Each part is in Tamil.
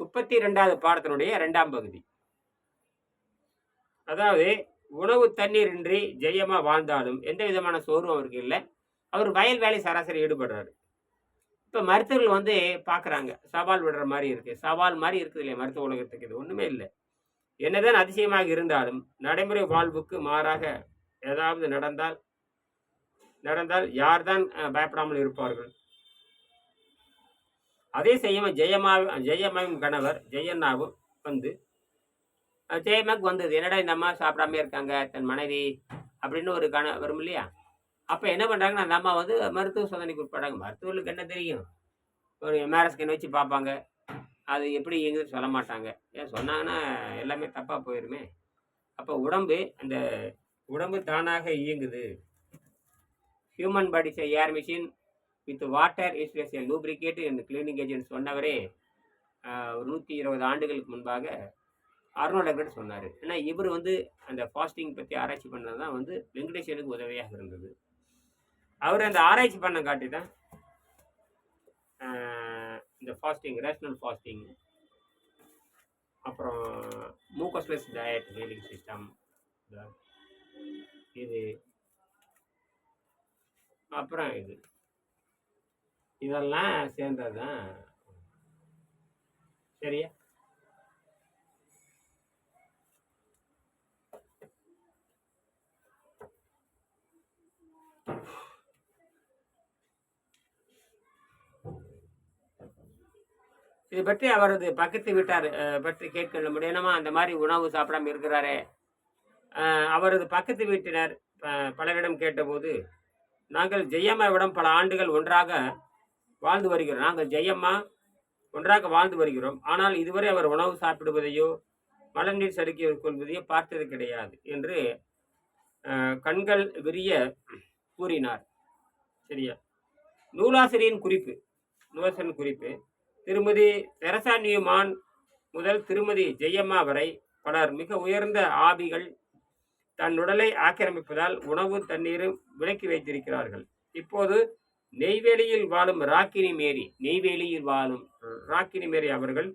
முப்பத்தி ரெண்டாவது பாடத்தினுடைய ரெண்டாம் பகுதி. அதாவது உணவு தண்ணீர் இன்றி ஜெயமா வாழ்ந்தாலும் எந்த விதமான சோர்வும் அவருக்கு இல்லை. அவர் வயல் வேலை சராசரி ஈடுபடுறாரு. இப்போ மருத்துவர்கள் வந்து பார்க்குறாங்க சவால் விடுற மாதிரி இருக்குது சவால் மாதிரி இருக்குது இல்லையா மருத்துவ உலகத்துக்கு? இது ஒன்றுமே இல்லை. என்னதான் அதிசயமாக இருந்தாலும் நடைமுறை வாழ்வுக்கு மாறாக ஏதாவது நடந்தால் நடந்தால் யார்தான் தான் பயப்படாமல் இருப்பார்கள்? அதே செய்யும் ஜெயமா ஜெயமாவும் கணவர் ஜெயண்ணாவும் வந்து ஜெயமாக்கு வந்தது. என்னடா இந்த அம்மா சாப்பிடாம இருக்காங்க தன் மனைவி அப்படின்னு ஒரு கண வரும் இல்லையா? அப்போ என்ன பண்ணுறாங்கன்னா அந்த அம்மா வந்து மருத்துவ சோதனைக்கு உட்படாங்க மருத்துவர்களுக்கு என்ன தெரியும்? ஒரு எம்ஆர்ஐ ஸ்கேன் வச்சு பார்ப்பாங்க. அது எப்படி இயங்குதுன்னு சொல்ல மாட்டாங்க. ஏன் சொன்னாங்கன்னா எல்லாமே தப்பாக போயிருமே. அப்போ உடம்பு அந்த உடம்பு தானாக இயங்குது. Human bodies are machine with water is lubricate இந்த கிளீனிங் ஏஜென்ட் சொன்னவரே ஒரு நூற்றி இருபது ஆண்டுகளுக்கு முன்பாக அருணோடகர் சொன்னார். ஏன்னா இவர் வந்து அந்த ஃபாஸ்டிங் பற்றி ஆராய்ச்சி பண்ணது தான் வந்து வெங்கடேஸ்வருக்கு உதவியாக இருந்தது. அவர் அந்த ஆராய்ச்சி பண்ண காட்டி தான் இந்த ஃபாஸ்டிங் ரேஷனல் ஃபாஸ்டிங் அப்புறம் மூக்கஸ்லெஸ் டயட் ஹீலிங் சிஸ்டம் இது அப்புறம் இது. இதெல்லாம் சேர்ந்தது தான் சரியா? இது பற்றி அவரது பக்கத்து வீட்டார். பற்றி கேட்க முடியணுமா? அந்த மாதிரி உணவு சாப்பிடாம இருக்கிறாரே. அவரது பக்கத்து வீட்டினர். பலரிடம் கேட்டபோது நாங்கள் ஜெயம்மாவிடம் பல ஆண்டுகள் ஒன்றாக வாழ்ந்து வருகிறோம். நாங்கள் ஜெயம்மா ஒன்றாக வாழ்ந்து வருகிறோம். ஆனால் இதுவரை அவர் உணவு சாப்பிடுவதையோ மலர்நீர் சறுக்கி கொள்வதையோ பார்த்தது கிடையாது என்று கண்கள் விரிய கூறினார். சரியா? நூலாசிரியின் குறிப்பு நூலாசிரியின் குறிப்பு. திருமதி தெரசா நியூமான் முதல் திருமதி ஜெயம்மா வரை பலர் மிக உயர்ந்த ஆவிகள் தன் உடலை ஆக்கிரமிப்பதால் உணவு தண்ணீரும் விலக்கி வைத்திருக்கிறார்கள். இப்போது நெய்வேலியில் வாழும் ராக்கினி மேரி நெய்வேலியில் வாழும் ராக்கினி மேரி அவர்கள்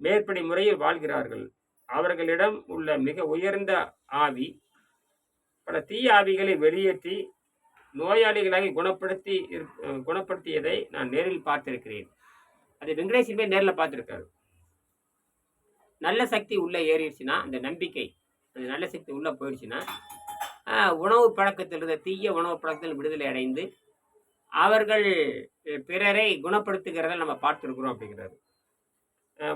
மேற்படி முறையில் வாழ்கிறார்கள். அவர்களிடம் உள்ள மிக உயர்ந்த ஆவி பல தீய ஆவிகளை வெளியேற்றி நோயாளிகளாக குணப்படுத்தி குணப்படுத்தியதை நான் நேரில் பார்த்திருக்கிறேன். அது வெங்கடேசன் நேரில் பார்த்துருக்காரு. நல்ல சக்தி உள்ளே ஏறிடுச்சுன்னா அந்த நம்பிக்கை அந்த நல்ல சக்தி உள்ளே போயிடுச்சுன்னா உணவு பழக்கத்தில் இருந்த தீய உணவு பழக்கத்தில் விடுதலை அடைந்து அவர்கள் பிறரை குணப்படுத்துகிறத நம்ம பார்த்துருக்குறோம் அப்படிங்கிறாரு.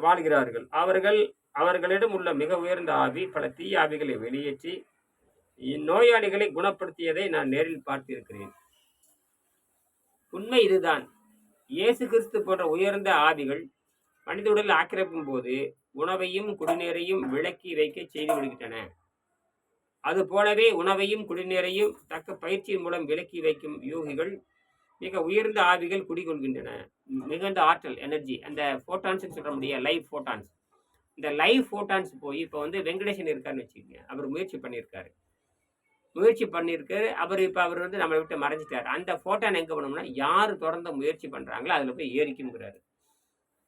வாழ்கிறார்கள். அவர்கள் அவர்களிடம் உள்ள மிக உயர்ந்த ஆவி பல தீய ஆவிகளை வெளியேற்றி இந்நோயாளிகளை குணப்படுத்தியதை நான் நேரில் பார்த்திருக்கிறேன். உண்மை இதுதான். இயேசு கிறிஸ்து போன்ற உயர்ந்த ஆவிகள் மனித உடலில் ஆக்கிரமிக்கும் போது உணவையும் குடிநீரையும் விளக்கி வைக்க செய்து விடுகின்றன. அது போலவே உணவையும் குடிநீரையும் தக்க பயிற்சியின் மூலம் விலக்கி வைக்கும் யோகிகள் மிக உயர்ந்த ஆவிகள் குடிகொள்கின்றன. மிகுந்த ஆற்றல் எனர்ஜி அந்த ஃபோட்டான்ஸ் சொல்ல முடியாது லைவ் ஃபோட்டான்ஸ் இந்த லைவ் ஃபோட்டான்ஸ் போய் இப்போ வந்து வெங்கடேசன் இருக்காருன்னு வச்சுக்கோங்க. அவர் முயற்சி பண்ணியிருக்காரு. முயற்சி பண்ணியிருக்காரு. அவர் இப்போ அவர் வந்து நம்மளை விட்டு மறைஞ்சிட்டார். அந்த ஃபோட்டான் எங்கே பண்ணோம்னா யார் தொடர்ந்து முயற்சி பண்ணுறாங்களோ அதில் போய் ஏறிக்குங்கிறாரு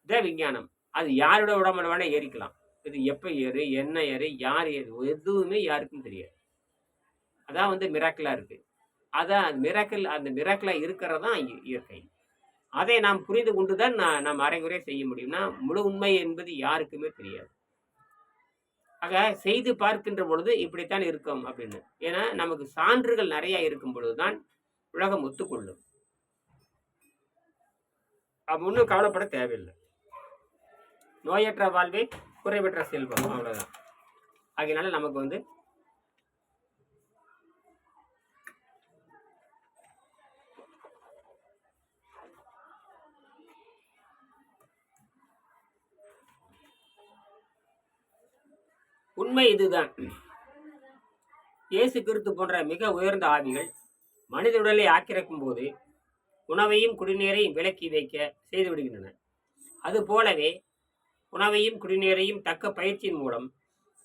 இதான் விஞ்ஞானம். அது யாரோட உடம்புல வேணால் ஏறிக்கலாம். இது எப்போ ஏறு என்ன ஏறு யார் ஏறு எதுவுமே யாருக்கும் தெரியாது. அதான் வந்து மிராக்கிளாக இருக்குது அதான் மிராக்கிள் அந்த மிராக்கிளாக இருக்கிறது தான் இ- இயற்கை. அதை நாம் புரிந்து கொண்டு தான் நான் நாம் அரைகுறை செய்ய முடியும்னா முழு உண்மை என்பது யாருக்குமே தெரியாது. ஆக செய்து பார்க்கின்ற பொழுது இப்படித்தான் இருக்கும் அப்படின்னு. ஏன்னா நமக்கு சான்றுகள் நிறைய இருக்கும் பொழுதுதான் உலகம் ஒத்துக்கொள்ளும். அப்போ ஒன்றும் கவலைப்பட தேவையில்லை. நோயற்ற வாழ்வே குறைவற்ற செல்வம் அவ்வளோதான் அதனால நமக்கு வந்து உண்மை இதுதான். இயேசு கிறிஸ்து போன்ற மிக உயர்ந்த ஆவிகள் மனித உடலை ஆக்கிரக்கும் போது உணவையும் குடிநீரையும் விலக்கி வைக்க செய்துவிடுகின்றன. அதுபோலவே உணவையும் குடிநீரையும் தக்க பயிற்சியின் மூலம்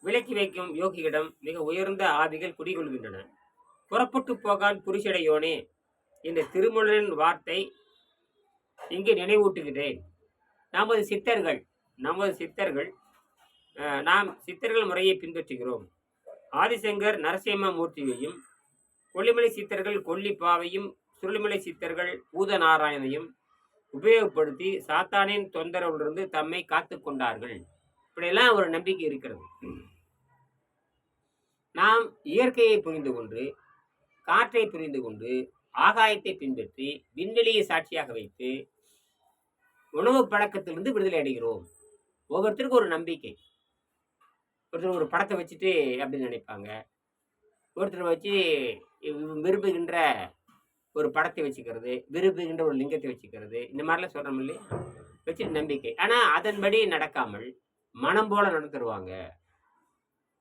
விலக்கி வைக்கும் யோகியிடம் மிக உயர்ந்த ஆவிகள் குடிகொள்கின்றன. புறப்பட்டு போகான் புரிசடையோனே இந்த திருமணரின் வார்த்தை இங்கு நினைவூட்டுகிறேன். நமது சித்தர்கள் நமது சித்தர்கள் நாம் சித்தர்கள் முறையை பின்பற்றுகிறோம். ஆதிசங்கர் நரசிம்மமூர்த்தியையும் கொல்லிமலை சித்தர்கள் கொல்லிப்பாவையும் சுருளிமலை சித்தர்கள் பூதநாராயணையும் உபயோகப்படுத்தி சாத்தானின் தொந்தரவிலிருந்து தம்மை காத்து கொண்டார்கள். இப்படியெல்லாம் ஒரு நம்பிக்கை இருக்கிறது. நாம் இயற்கையை புரிந்து கொண்டு காற்றை புரிந்து கொண்டு ஆகாயத்தை பின்பற்றி விண்வெளியை சாட்சியாக வைத்து உணவு பழக்கத்திலிருந்து விடுதலை அடைகிறோம். ஒவ்வொருத்தருக்கும் ஒரு நம்பிக்கை. ஒருத்தர் ஒரு படத்தை வச்சுட்டு அப்படின்னு நினைப்பாங்க. ஒருத்தர் வச்சு விரும்புகின்ற ஒரு படத்தை வச்சுக்கிறது விரும்புகின்ற ஒரு லிங்கத்தை வச்சுக்கிறது இந்த மாதிரிலாம் சொல்கிறோம் இல்லையா? வச்சு நம்பிக்கை. ஆனால் அதன்படி நடக்காமல் மனம் போல நடந்துருவாங்க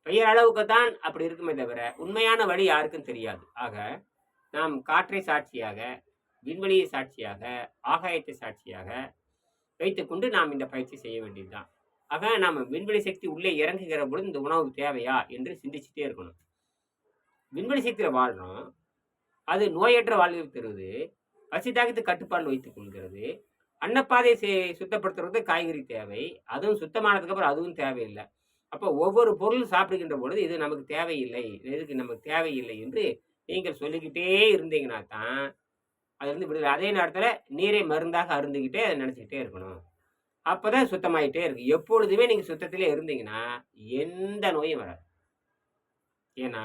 பெயர் அளவுக்கு தான் அப்படி இருக்குமே தவிர உண்மையான வழி யாருக்கும் தெரியாது. ஆக நாம் காற்றை சாட்சியாக விண்வெளியை சாட்சியாக ஆகாயத்தை சாட்சியாக வைத்துக்கொண்டு நாம் இந்த பயிற்சி செய்ய வேண்டியதுதான். ஆக நாம் விண்வெளி சக்தி உள்ளே இறங்குகிற பொழுது இந்த உணவு தேவையா என்று சிந்திச்சுட்டே இருக்கணும். விண்வெளி சக்தியில் வாழ்கிறோம் அது நோயற்ற வாழ்வை தருவது பசி தாக்கத்து கட்டுப்பாடு வைத்துக் கொள்கிறது. அன்னப்பாதையை சே- சுத்தப்படுத்துறது காய்கறி தேவை. அதுவும் சுத்தமானதுக்கப்புறம் அதுவும் தேவையில்லை. அப்போ ஒவ்வொரு பொருளும் சாப்பிடுகின்ற பொழுது இது நமக்கு தேவையில்லை. எதுக்கு நமக்கு தேவையில்லை என்று நீங்கள் சொல்லிக்கிட்டே இருந்தீங்கன்னா தான் அது வந்து விடுதலை. அதே நேரத்தில் நீரை மருந்தாக அருந்துக்கிட்டே அதை நினச்சிக்கிட்டே இருக்கணும். அப்போ தான் சுத்தமாயிட்டே இருக்கு. எப்பொழுதுமே நீங்கள் சுத்தத்திலே இருந்தீங்கன்னா எந்த நோயும் வராது. ஏன்னா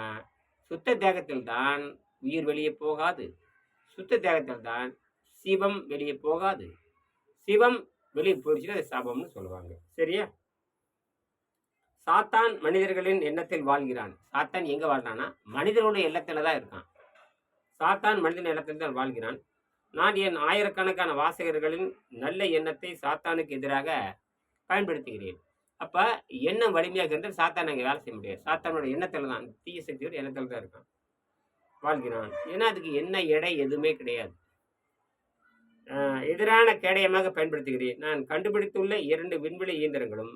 சுத்த தேகத்தில் தான் உயிர் வெளியே போகாது. சுத்த தேகத்தில் தான் சிவம் வெளியே போகாது. சிவம் வெளியே போயிடுச்சுன்னா அது சாபம்னு சொல்லுவாங்க. சரியா? சாத்தான் மனிதர்களின் எண்ணத்தில் வாழ்கிறான். சாத்தான் எங்கே வாழ்றான்னா மனிதர்களுடைய எண்ணத்தில் தான் இருக்கான். சாத்தான் மனிதன் எண்ணத்தில் தான் வாழ்கிறான். நான் என் ஆயிரக்கணக்கான வாசகர்களின் நல்ல எண்ணத்தை சாத்தானுக்கு எதிராக பயன்படுத்துகிறேன். அப்போ எண்ணம் வலிமையாக இருந்தால் சாத்தான் அங்கே வேலை செய்ய முடியாது. சாத்தானோட எண்ணத்தில் தான். தீய சக்தியோட எண்ணத்தில் தான் இருக்கான். வாழ்கிறான். ஏன்னா அதுக்கு என்ன எடை எதுவுமே கிடையாது. எதிரான கேடயமாக பயன்படுத்துகிறேன். நான் கண்டுபிடித்துள்ள இரண்டு விண்வெளி இயந்திரங்களும்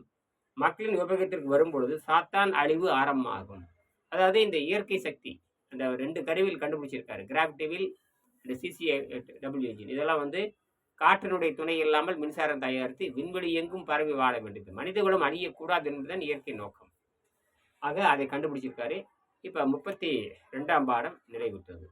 மக்களின் உபயோகத்திற்கு வரும்பொழுது சாத்தான் அழிவு ஆரம்பமாகும். அதாவது இந்த இயற்கை சக்தி அந்த ரெண்டு கருவியில் கண்டுபிடிச்சிருக்காரு. கிராவிட்டிவில் இந்த சிசிஏ டபிள்யூ இன்ஜின் இதெல்லாம் வந்து காற்றினுடைய துணை இல்லாமல் மின்சாரம் தயாரித்து விண்வெளி எங்கும் பரவி வாழ வேண்டியது மனிதகுலம் அழியக்கூடாது என்பதுதான் இயற்கை நோக்கம். ஆக அதை கண்டுபிடிச்சிருக்காரு. இப்போ முப்பத்தி ரெண்டாம் பாடம் நிறைவுற்றது.